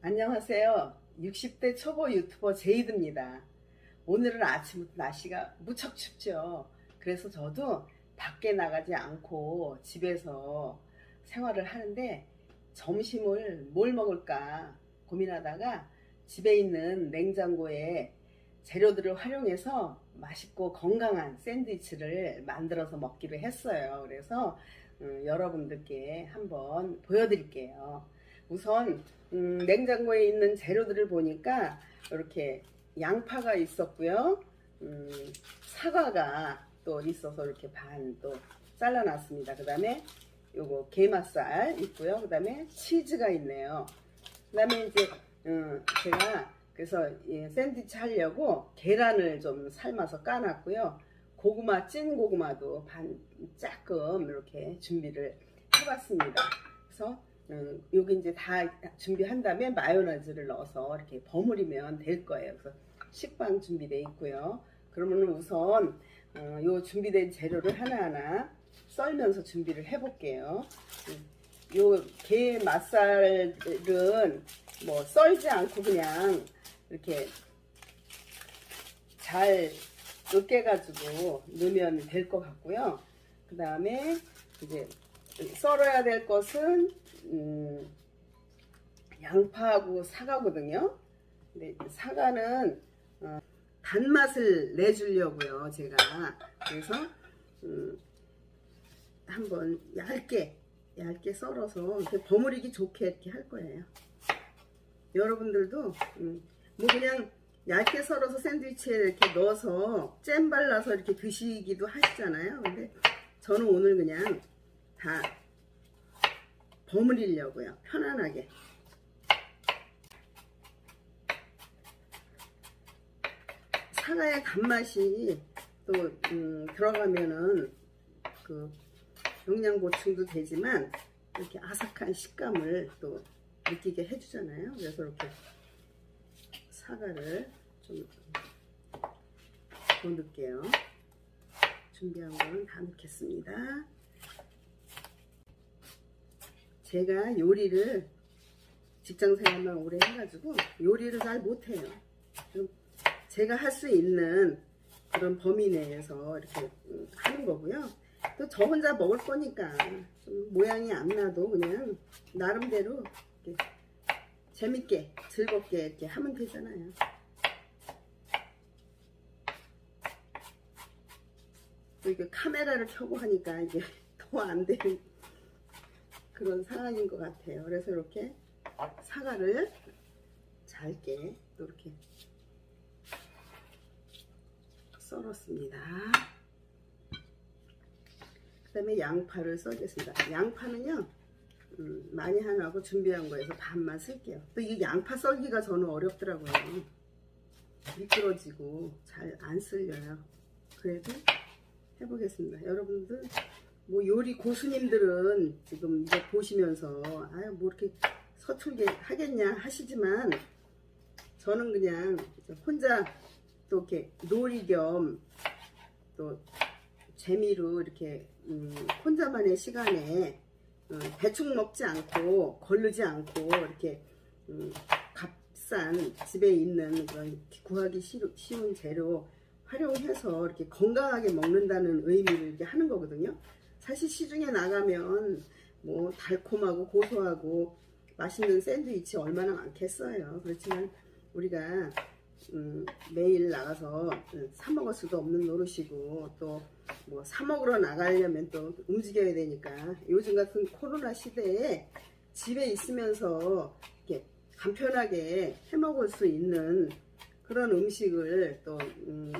안녕하세요. 60대 초보 유튜버 제이드입니다. 오늘은 아침부터 날씨가 무척 춥죠. 그래서 저도 밖에 나가지 않고 집에서 생활을 하는데 점심을 뭘 먹을까 고민하다가 집에 있는 냉장고에 재료들을 활용해서 맛있고 건강한 샌드위치를 만들어서 먹기로 했어요. 그래서 음, 여러분들께 한번 보여드릴게요. 우선 음, 냉장고에 있는 재료들을 보니까 이렇게 양파가 있었고요. 음, 사과가 또 있어서 이렇게 반 또 잘라놨습니다. 그 다음에 요거 게맛살 있고요. 그 다음에 치즈가 있네요. 그 다음에 이제 음, 제가 그래서 이 샌드위치 하려고 계란을 좀 삶아서 까놨고요. 고구마 찐 고구마도 반 조금 이렇게 준비를 해봤습니다. 그래서 음, 여기 이제 다 준비한 다음에 마요네즈를 넣어서 이렇게 버무리면 될 거예요. 그래서 식빵 준비되어 있고요. 그러면 우선 어, 요 준비된 재료를 하나하나 썰면서 준비를 해볼게요. 음, 요게 맛살은 뭐 썰지 않고 그냥 이렇게 잘 으깨가지고 넣으면 될 것 같고요. 그 다음에 이제 썰어야 될 것은 음, 양파하고 사과거든요. 근데 사과는 어, 단맛을 내주려고요, 제가. 그래서 음, 한번 얇게 얇게 썰어서 이렇게 버무리기 좋게 이렇게 할 거예요. 여러분들도 음, 뭐 그냥 얇게 썰어서 샌드위치에 이렇게 넣어서 잼 발라서 이렇게 드시기도 하시잖아요. 근데 저는 오늘 그냥 다 버무리려고요. 편안하게. 사과의 단맛이 또 음, 들어가면은 그 영양 보충도 되지만 이렇게 아삭한 식감을 또 느끼게 해주잖아요. 그래서 이렇게 사과를 좀더 넣을게요. 준비한 거는 다 넣겠습니다. 제가 요리를 직장 생활만 오래 해가지고 요리를 잘 못해요. 좀 제가 할 수 있는 그런 범위 내에서 이렇게 음, 하는 거고요. 또 저 혼자 먹을 거니까 좀 모양이 안 나도 그냥 나름대로 재밌게 즐겁게 이렇게 하면 되잖아요. 또 이게 카메라를 켜고 하니까 이게 더 안 되는 그런 상황인 것 같아요. 그래서 이렇게 사과를 잘게 또 이렇게 썰었습니다. 그 다음에 양파를 썰겠습니다. 양파는요, 음, 많이 하나고 준비한 거에서 반만 쓸게요. 또 이 양파 썰기가 저는 어렵더라고요. 미끄러지고 잘 안 쓸려요. 그래도 해보겠습니다. 여러분들, 뭐 요리 고수님들은 지금 이거 보시면서, 아유, 뭐 이렇게 서툴게 하겠냐 하시지만, 저는 그냥 혼자 또 이렇게 놀이 겸 또 재미로 이렇게 음, 혼자만의 시간에 어, 대충 먹지 않고 걸르지 않고 이렇게 음, 값싼 집에 있는 그런 구하기 쉬- 쉬운 재료 활용해서 이렇게 건강하게 먹는다는 의미를 이렇게 하는 거거든요. 사실 시중에 나가면 뭐 달콤하고 고소하고 맛있는 샌드위치 얼마나 많겠어요. 그렇지만 우리가 음, 매일 나가서 음, 사 먹을 수도 없는 노릇이고 또 뭐 사 먹으러 나가려면 또 움직여야 되니까 요즘 같은 코로나 시대에 집에 있으면서 이렇게 간편하게 해 먹을 수 있는 그런 음식을 또 음,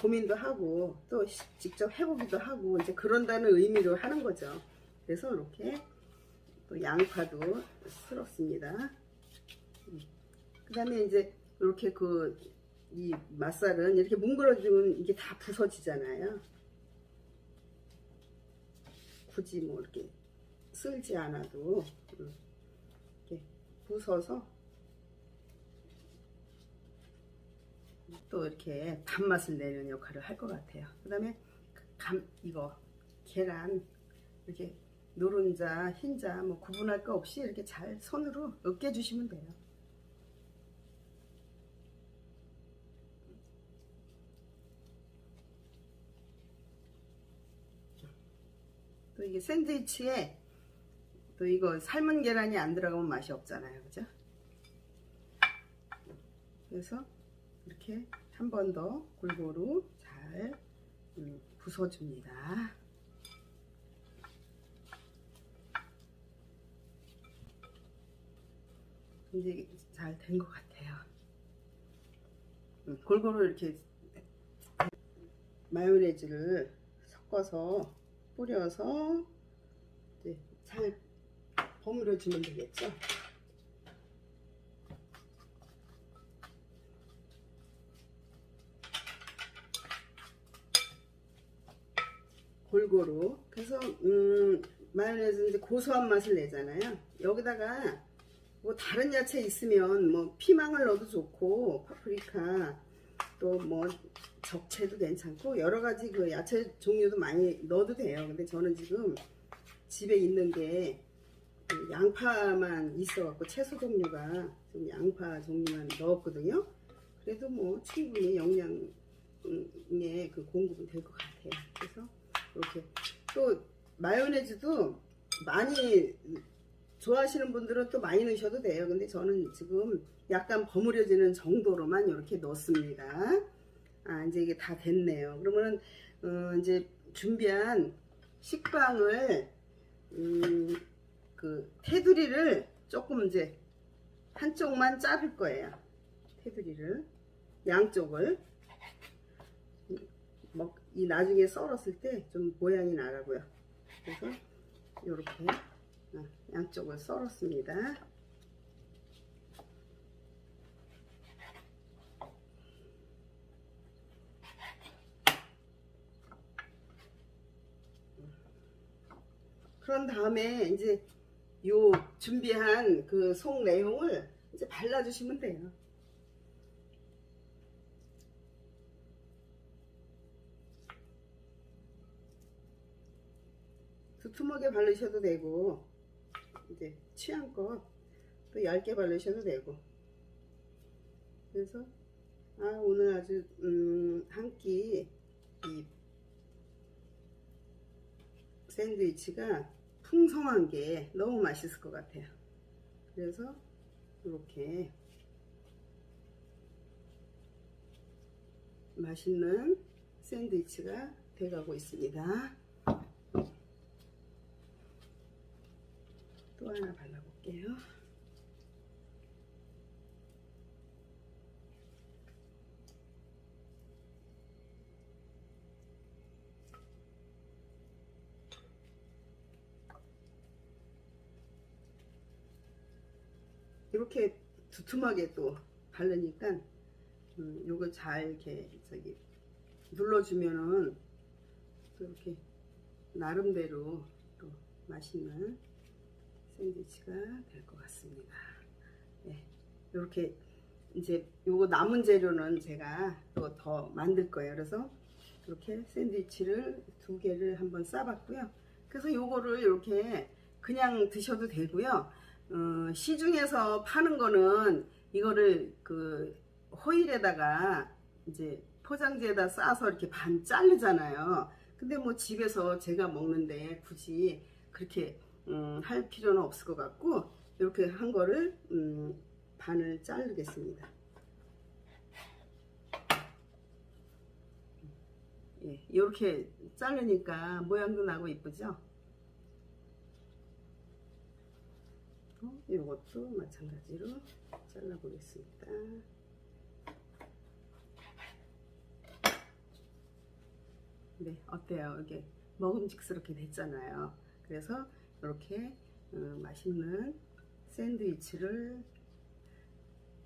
고민도 하고 또 시- 직접 해보기도 하고 이제 그런다는 의미로 하는 거죠. 그래서 이렇게 또 양파도 쓸었습니다. 그 다음에 이제 이렇게 그 이 맛살은 이렇게 뭉그러지면 이게 다 부서지잖아요. 굳이 뭐 이렇게 쓸지 않아도 음, 이렇게 부서서 또 이렇게 단맛을 내는 역할을 할 것 같아요. 그 다음에 감 이거 계란 이렇게 노른자, 흰자 뭐 구분할 거 없이 이렇게 잘 손으로 으깨 주시면 돼요. 또 이게 샌드위치에 또 이거 삶은 계란이 안 들어가면 맛이 없잖아요. 그죠? 그래서 이렇게 한 번 더 골고루 잘 음, 부숴줍니다. 이제 잘 된 것 같아요. 음, 골고루 이렇게 마요네즈를 섞어서 뿌려서 잘 버무려 주면 되겠죠. 골고루. 그래서 음, 마요네즈 이제 고소한 맛을 내잖아요. 여기다가 뭐 다른 야채 있으면 뭐 피망을 넣어도 좋고 파프리카 또 뭐 적채도 괜찮고 여러 가지 그 야채 종류도 많이 넣어도 돼요. 근데 저는 지금 집에 있는 게 그 양파만 있어 갖고 채소 종류가 좀 양파 종류만 넣었거든요. 그래도 뭐 충분히 영양의 그 공급은 될 것 같아요. 그래서 이렇게 또 마요네즈도 많이 좋아하시는 분들은 또 많이 넣으셔도 돼요. 근데 저는 지금 약간 버무려지는 정도로만 이렇게 넣습니다. 아, 이제 이게 다 됐네요. 그러면은, 어, 이제 준비한 식빵을, 음, 그, 테두리를 조금 이제 한쪽만 자를 거예요. 테두리를. 양쪽을. 먹, 이 나중에 썰었을 때 좀 모양이 나가고요. 그래서, 요렇게. 어, 양쪽을 썰었습니다. 그런 다음에 이제 요 준비한 그 속 내용을 이제 발라주시면 돼요. 두툼하게 바르셔도 되고 이제 취향껏 또 얇게 바르셔도 되고. 그래서 아 오늘 아주 음, 한끼 이 샌드위치가 풍성한 게 너무 맛있을 것 같아요. 그래서 이렇게 맛있는 샌드위치가 돼가고 있습니다 또 하나 발라볼게요. 이렇게 두툼하게 또 바르니까 음, 요거 잘 이렇게 저기 눌러주면은 또 이렇게 나름대로 또 맛있는 샌드위치가 될 것 같습니다. 네, 이렇게 이제 요거 남은 재료는 제가 또 더 만들 거예요. 그래서 이렇게 샌드위치를 두 개를 한번 싸봤고요. 그래서 요거를 이렇게 그냥 드셔도 되고요. 어, 시중에서 파는 거는 이거를 그 호일에다가 이제 포장지에다 싸서 이렇게 반 자르잖아요. 근데 뭐 집에서 제가 먹는데 굳이 그렇게 음, 할 필요는 없을 것 같고 이렇게 한 거를 음, 반을 자르겠습니다. 예, 이렇게 자르니까 모양도 나고 이쁘죠? 어, 이것도 마찬가지로 잘라보겠습니다. 네, 어때요? 이게 먹음직스럽게 됐잖아요. 그래서 이렇게 어, 맛있는 샌드위치를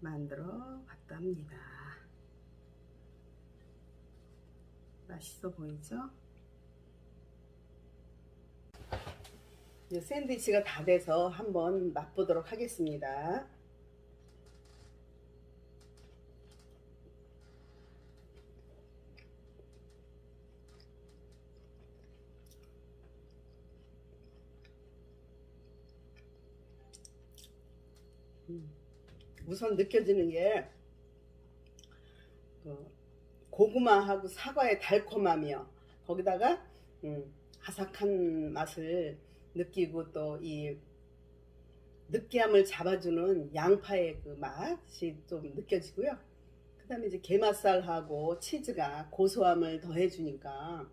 만들어 봤답니다. 맛있어 보이죠? 샌드위치가 다 돼서 한번 맛보도록 하겠습니다. 음. 우선 느껴지는 게 그, 고구마하고 사과의 달콤함이요. 거기다가 음, 아삭한 맛을 느끼고 또 이 느끼함을 잡아주는 양파의 그 맛이 좀 느껴지고요. 그 다음에 이제 게맛살하고 치즈가 고소함을 더해주니까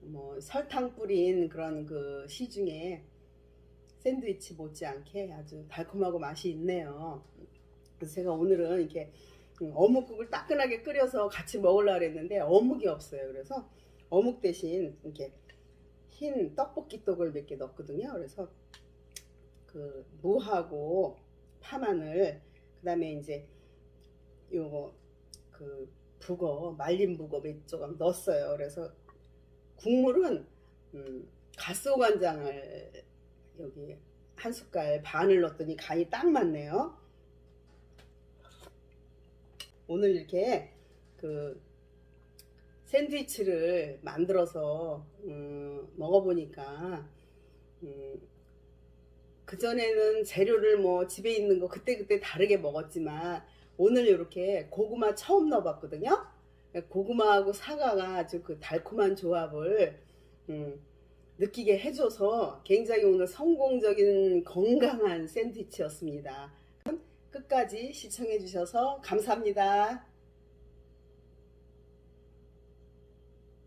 뭐 설탕 뿌린 그런 그 시중에 샌드위치 못지않게 아주 달콤하고 맛이 있네요. 그래서 제가 오늘은 이렇게 음, 어묵국을 따끈하게 끓여서 같이 먹으려고 했는데 어묵이 없어요. 그래서 어묵 대신 이렇게 흰 떡볶이 떡을 몇 개 넣었거든요. 그래서 그 무하고 파마늘 그다음에 이제 요거 그 북어 말린 북어 몇 조각 넣었어요. 그래서 국물은 음, 가스오간장을 여기 한 숟갈 반을 넣었더니 간이 딱 맞네요. 오늘 이렇게 그 샌드위치를 만들어서 음, 먹어보니까 음, 그전에는 재료를 뭐 집에 있는 거 그때그때 다르게 먹었지만 오늘 이렇게 고구마 처음 넣어봤거든요. 고구마하고 사과가 아주 그 달콤한 조합을 음, 느끼게 해줘서 굉장히 오늘 성공적인 건강한 샌드위치였습니다. 끝까지 시청해 주셔서 감사합니다.